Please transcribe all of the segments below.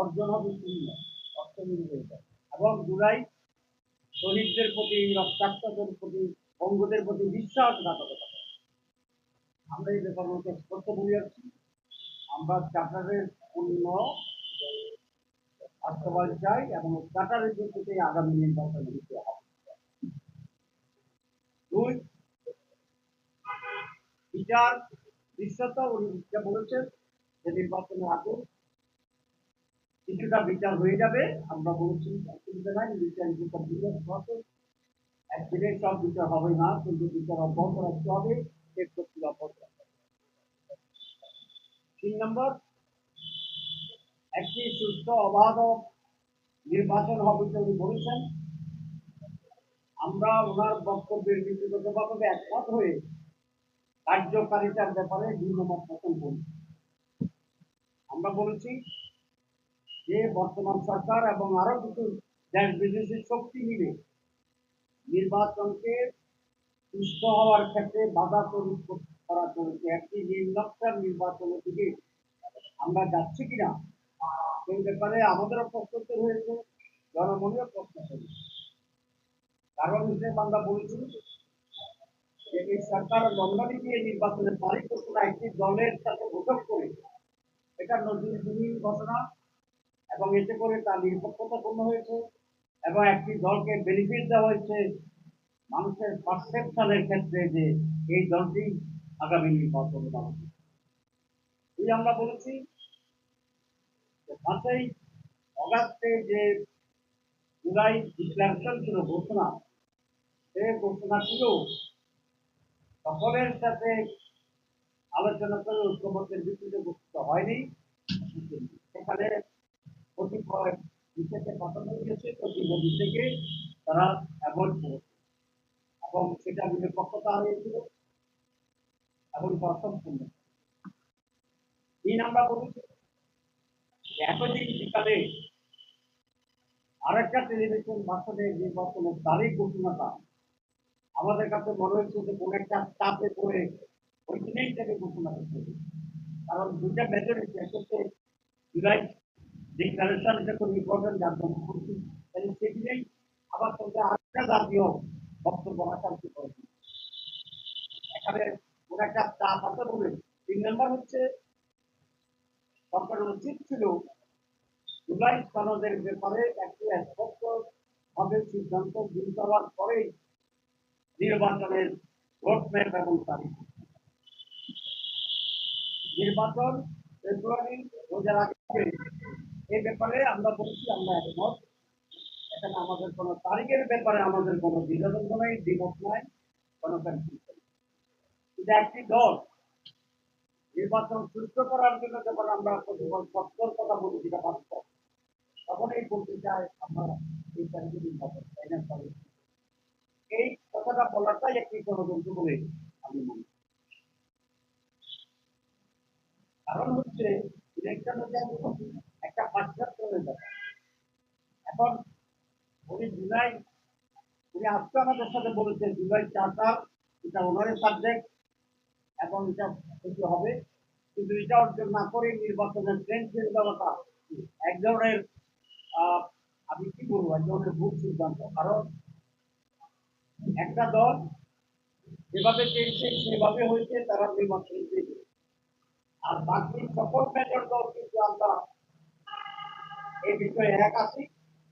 অর্জন হবে শূন্য অর্থনীতি হয়ে যাবে এবং জুলাই শহীদদের প্রতি, রক্তাক্তদের প্রতি অঙ্গদের প্রতি বিশ্বাসঘাতকতা। আমরা এই ব্যাপারগুলোকে স্পষ্ট বলে যাচ্ছি। আমরা চার্টারের পূর্ণ বাস্তবায়ন চাই এবং চার্টারের ভিত্তিতে আগামী নির্বাচন দিতে হবে। দুই, বিচার দৃশ্যত উনি বলেছেন, যে নির্বাচনের আগে কিছুটা বিচার হয়ে যাবে, আমরা বলেছি, অসুবিধা নাই, বিচার বিচার বিচার একদিনে সব বিচার হবে না, কিন্তু বিচার অব্যাহত রাখতে হবে চেক করতে অব্যাহত রাখতে হবে। তিন নম্বর, একটি সুস্থ, অবাধ নির্বাচন হবে উনি বলেছেন। আমরা ওনার বক্তব্যের নীতিগতভাবে একমত হয়ে কার্যকারিতার ব্যাপারে ভিন্নমত পোষণ করি আমরা বলেছি যে বর্তমান সরকার এবং আরও কিছু দেশ বিদেশি শক্তি মিলে নির্বাচনকে সুস্থ হওয়ার ক্ষেত্রে বাধা তৈরি কর- চলেছে একটি নির্লক্ষার নির্বাচনের দিকে আমরা যাচ্ছি কিনা, সেই ব্যাপারে আমাদেরও প্রস্তুত হয়েছে জনমনেও প্রশ্ন কারণ হিসেবে আমরা বলেছি যে এই সরকার লন্ডনে গিয়ে নির্বাচনের তারিখ ঘোষণা একটি দলের সাথে বৈঠক করে, এটা নজিরবিহীন ঘটনা এবং এতে করে তার নিরপেক্ষতাপূর্ণ হয়েছে এবং একটি দলকে বেনিফিট দেওয়া হয়েছে মানুষের পারসেপশনের ক্ষেত্রে যে এই দলটি আগামী নির্বাচনে দাঁড়াবে এই আমরা বলেছি পাঁচই অগাস্টে যে জুলাই ডিক্লারেশন ছিল ঘোষণা, সে ঘোষণা ছিল সকলের সাথে আলোচনা করে ঐক্যমতের ভিত্তিতে ঘোষিত হয়নি। সেখানে কতিপয় বিষয়কে পছন্দ করেছে প্রতিনিধি থেকে তারা অ্যাভয়েড এবং সেটা নিরপেক্ষতা হয়েছিল এবং আমরা বলেছি বিকালে আরেকটা টেলিভিশন ভাষণে নির্বাচনের তারিখ ঘোষণাটা আমাদের কাছে মনে হচ্ছে যে কোন একটা চাপে পড়ে ওই তাকে ঘোষণা করতে কারণ দুইটা মেজরিটি এসেছে জুলাই ডিক্লারেশন এটা খুব ইম্পর্টেন্ট জানতাম করছি তাহলে সেদিনেই আবার সঙ্গে আরেকটা জাতীয় বক্তব্য রাখার কি করে এখানে কোন একটা চাপ আছে বলে তিন নম্বর হচ্ছে সরকারের উচিত ছিল। জুলাই সনদের ব্যাপারে একটি স্পষ্ট ভাবে সিদ্ধান্ত দিতে হওয়ার পরেই নির্বাচনের রোডম্যাপ এবং তারিখ। নির্বাচন ফেব্রুয়ারি দু হাজার আগে এই ব্যাপারে আমরা বলছি, আমরা একমত। এখানে আমাদের কোনো তারিখের ব্যাপারে আমাদের কোনো দ্বিধাদ্বন্দ্ব নাই, দ্বিমত নাই, কোনো কিন্তু একটি দল নির্বাচন সুস্থ করার জন্য যখন আমরা সত্তর কথা বলি যেটা বাস্তব তখন এই বলতে চাই আমরা এই তারিখে নির্বাচন ফাইন্যান্স হবে এই কথাটা বলাটাই একটি ষড়যন্ত্র বলে আমি মনে করি। কারণ হচ্ছে একটা পাশ্চাত্যের ব্যাপার এখন উনি জুলাই উনি আজকে আমাদের সাথে বলেছেন জুলাই চার্টার এটা ওনারের সাবজেক্ট এবং এটা কিছু হবে। কিন্তু এটা অর্জন না করে নির্বাচনের ট্রেন দেওয়াটা এক ধরনের আমি কি বলব, এক ধরনের ভুল সিদ্ধান্ত। কারণ একটা দল যেভাবে চেয়েছে সেভাবে হয়েছে, তারা নির্বাচন দিয়েছে আর বাকি সকল মেজর দল কিন্তু আমরা এই বিষয়ে এক আছি।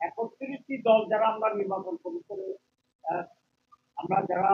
একত্রিশটি দল যারা আমরা নির্বাচন কমিশনে আমরা যারা